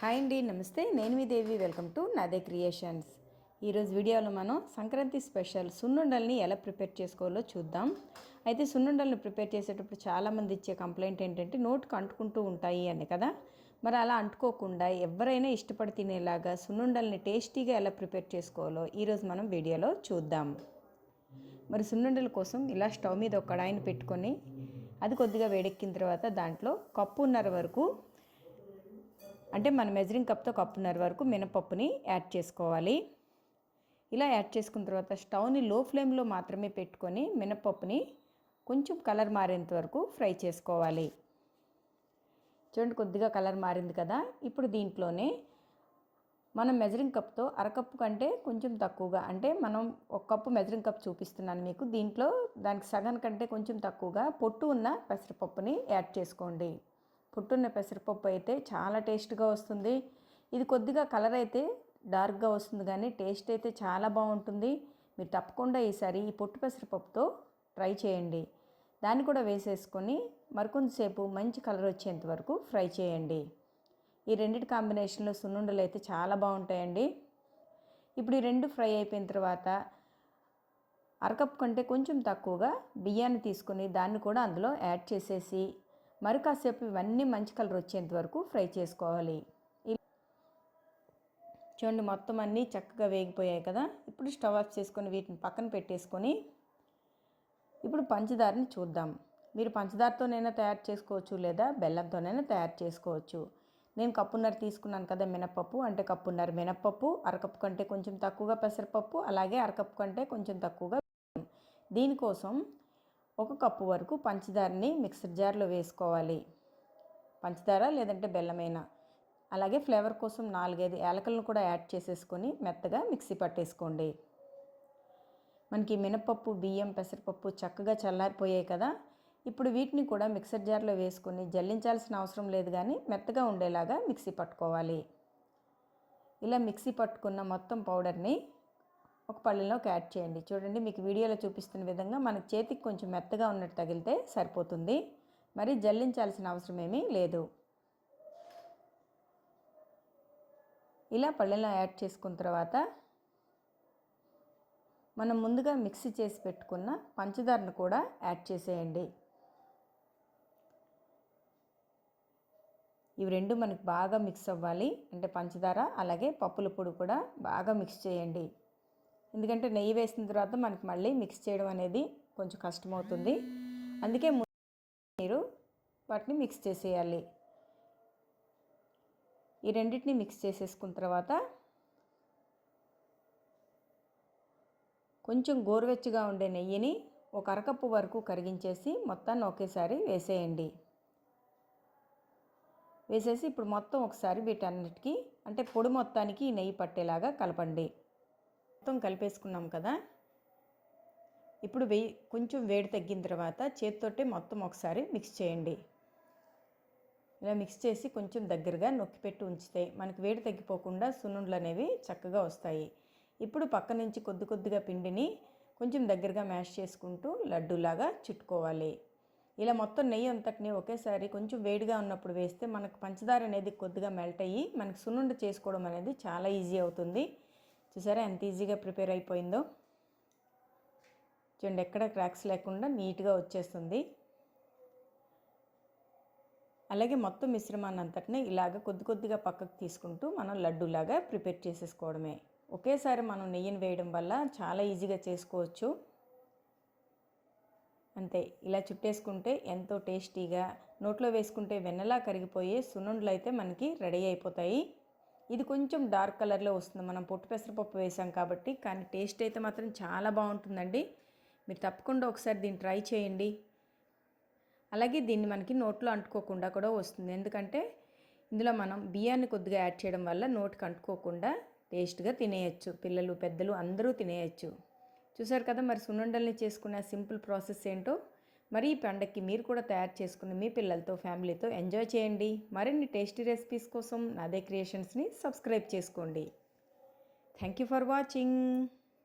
Hi అండి నమస్తే. నేను మీ Devi. Welcome to Nade creations. ఈరోజు వీడియోలో మనం సంక్రాంతి స్పెషల్ సున్నుండల్ని ఎలా ప్రిపేర్ చేసుకోవాలో చూద్దాం. అయితే సున్నుండల్ని ప్రిపేర్ చేసేటప్పుడు చాలామంది ఇచ్చే కంప్లైంట్ ఏంటంటే నోటుకు అంటుకుంటూ ఉంటాయి అని కదా. మరి అలా అంటుకోకుండా ఎవరైనా ఇష్టపడి తినేలాగా సున్నుండల్ని టేస్టీగా ఎలా ప్రిపేర్ చేసుకోవాలో ఈరోజు మనం వీడియోలో చూద్దాం. మరి సున్నుండల కోసం ఇలా స్టవ్ మీద ఒక కడాయిని పెట్టుకొని అది కొద్దిగా వేడెక్కిన తర్వాత దాంట్లో కప్పున్నర వరకు అంటే మన మెజరింగ్ కప్తో కప్పున్నర వరకు మినపప్పుని యాడ్ చేసుకోవాలి. ఇలా యాడ్ చేసుకున్న తర్వాత స్టవ్ని లో ఫ్లేమ్లో మాత్రమే పెట్టుకొని మినపప్పుని కొంచెం కలర్ మారేంత వరకు ఫ్రై చేసుకోవాలి. చూడండి కొద్దిగా కలర్ మారింది కదా. ఇప్పుడు దీంట్లోనే మనం మెజరింగ్ కప్తో అరకప్పు కంటే కొంచెం తక్కువగా అంటే మనం ఒక కప్పు మెజరింగ్ కప్ చూపిస్తున్నాను మీకు. దీంట్లో దానికి సగం కంటే కొంచెం తక్కువగా పొట్టు ఉన్న పెసరపప్పుని యాడ్ చేసుకోండి. పుట్టున్న పెసరపప్పు అయితే చాలా టేస్ట్గా వస్తుంది. ఇది కొద్దిగా కలర్ అయితే డార్క్గా వస్తుంది కానీ టేస్ట్ అయితే చాలా బాగుంటుంది. మీరు తప్పకుండా ఈసారి ఈ పొట్టు పెసరపప్పుతో ట్రై చేయండి. దాన్ని కూడా వేసేసుకొని మరికొంతసేపు మంచి కలర్ వచ్చేంత వరకు ఫ్రై చేయండి. ఈ రెండింటి కాంబినేషన్లో సున్నుండలు అయితే చాలా బాగుంటాయండి. ఇప్పుడు ఈ రెండు ఫ్రై అయిపోయిన తర్వాత అరకప్పు కంటే కొంచెం తక్కువగా బియ్యాన్ని తీసుకొని దాన్ని కూడా అందులో యాడ్ చేసేసి మరి కాసేపు ఇవన్నీ మంచి కలర్ వచ్చేంత వరకు ఫ్రై చేసుకోవాలి. చూడండి మొత్తం అన్నీ చక్కగా వేగిపోయాయి కదా. ఇప్పుడు స్టవ్ ఆఫ్ చేసుకొని వీటిని పక్కన పెట్టేసుకొని ఇప్పుడు పంచదారని చూద్దాం. మీరు పంచదారతోనైనా తయారు చేసుకోవచ్చు లేదా బెల్లంతోనైనా తయారు చేసుకోవచ్చు. నేను కప్పున్నర తీసుకున్నాను కదా మినపప్పు అంటే కప్పున్నర మినపప్పు అరకప్పు కంటే కొంచెం తక్కువగా పెసరపప్పు అలాగే అరకప్పు కంటే కొంచెం తక్కువగా దీనికోసం ఒక కప్పు వరకు పంచదారని మిక్సర్ జార్లో వేసుకోవాలి. పంచదార లేదంటే బెల్లమైనా? అలాగే ఫ్లేవర్ కోసం నాలుగైదు ఏలకలను కూడా యాడ్ చేసేసుకొని మెత్తగా మిక్సీ పట్టేసుకోండి. మనకి మినపప్పు బియ్యం పెసరపప్పు చక్కగా చల్లారిపోయాయి కదా? ఇప్పుడు వీటిని కూడా మిక్సర్ జార్లో వేసుకొని జల్లించాల్సిన అవసరం లేదు కానీ మెత్తగా ఉండేలాగా మిక్సీ పట్టుకోవాలి. ఇలా మిక్సీ పట్టుకున్న మొత్తం పౌడర్ని ఒక పళ్ళెంలోకి యాడ్ చేయండి. చూడండి మీకు వీడియోలో చూపిస్తున్న విధంగా మన చేతికి కొంచెం మెత్తగా ఉన్నట్టు తగిలితే సరిపోతుంది. మరి జల్లించాల్సిన అవసరం ఏమీ లేదు. ఇలా పళ్ళెంలో యాడ్ చేసుకున్న తర్వాత మనం ముందుగా మిక్సీ చేసి పెట్టుకున్న పంచదారను కూడా యాడ్ చేసేయండి. ఇవి రెండు మనకి బాగా మిక్స్ అవ్వాలి. అంటే పంచదార అలాగే పప్పుల పొడి కూడా బాగా మిక్స్ చేయండి. ఎందుకంటే నెయ్యి వేసిన తర్వాత మనకి మళ్ళీ మిక్స్ చేయడం అనేది కొంచెం కష్టమవుతుంది. అందుకే మీరు వాటిని మిక్స్ చేసేయాలి. ఈ రెండింటిని మిక్స్ చేసేసుకున్న తర్వాత కొంచెం గోరువెచ్చగా ఉండే నెయ్యిని ఒక అరకప్పు వరకు కరిగించేసి మొత్తాన్ని ఒకేసారి వేసేయండి. వేసేసి ఇప్పుడు మొత్తం ఒకసారి వీటన్నిటికీ అంటే పొడి మొత్తానికి నెయ్యి పట్టేలాగా కలపండి. మొత్తం కలిపేసుకున్నాం కదా. ఇప్పుడు వెయ్యి కొంచెం వేడి తగ్గిన తర్వాత చేతితోటే మొత్తం ఒకసారి మిక్స్ చేయండి. ఇలా మిక్స్ చేసి కొంచెం దగ్గరగా నొక్కి పెట్టి ఉంచితే మనకి వేడి తగ్గిపోకుండా సున్నుండలు అనేవి చక్కగా వస్తాయి. ఇప్పుడు పక్క నుంచి కొద్ది కొద్దిగా పిండిని కొంచెం దగ్గరగా మ్యాష్ చేసుకుంటూ లడ్డూలాగా చుట్టుకోవాలి. ఇలా మొత్తం నెయ్యి అంతటిని ఒకేసారి కొంచెం వేడిగా ఉన్నప్పుడు వేస్తే మనకు పంచదార అనేది కొద్దిగా మెల్ట్ అయ్యి మనకు సున్నుండ చేసుకోవడం అనేది చాలా ఈజీ అవుతుంది. చూసారా ఎంత ఈజీగా ప్రిపేర్ అయిపోయిందో? చూడండి ఎక్కడ క్రాక్స్ లేకుండా నీట్గా వచ్చేస్తుంది. అలాగే మొత్తం మిశ్రమాన్ని అంతటినే ఇలాగ కొద్ది కొద్దిగా పక్కకు తీసుకుంటూ మనం లడ్డూలాగా ప్రిపేర్ చేసేసుకోవడమే. ఒకేసారి మనం నెయ్యిని వేయడం వల్ల చాలా ఈజీగా చేసుకోవచ్చు. అంతే ఇలా చుట్టేసుకుంటే ఎంతో టేస్టీగా నోట్లో వేసుకుంటే వెన్నలా కరిగిపోయే సున్నుండలు అయితే మనకి రెడీ అయిపోతాయి. ఇది కొంచెం డార్క్ కలర్లో వస్తుంది. మనం పొట్టు పెసరపప్పు వేసాం కాబట్టి కానీ టేస్ట్ అయితే మాత్రం చాలా బాగుంటుందండి. మీరు తప్పకుండా ఒకసారి దీన్ని ట్రై చేయండి. అలాగే దీన్ని మనకి నోట్లో అంటుకోకుండా కూడా వస్తుంది. ఎందుకంటే ఇందులో మనం బియ్యాన్ని కొద్దిగా యాడ్ చేయడం వల్ల నోటికి అంటుకోకుండా టేస్ట్గా తినేయచ్చు. పిల్లలు పెద్దలు అందరూ తినేయచ్చు. చూసారు కదా మరి సున్నుండల్ని చేసుకునే సింపుల్ ప్రాసెస్ ఏంటో? మరి ఈ పండక్కి మీరు కూడా తయారు చేసుకుని మీ పిల్లలతో ఫ్యామిలీతో ఎంజాయ్ చేయండి. మరిన్ని టేస్టీ రెసిపీస్ కోసం నాదే క్రియేషన్స్ని సబ్స్క్రైబ్ చేసుకోండి. Thank you for watching.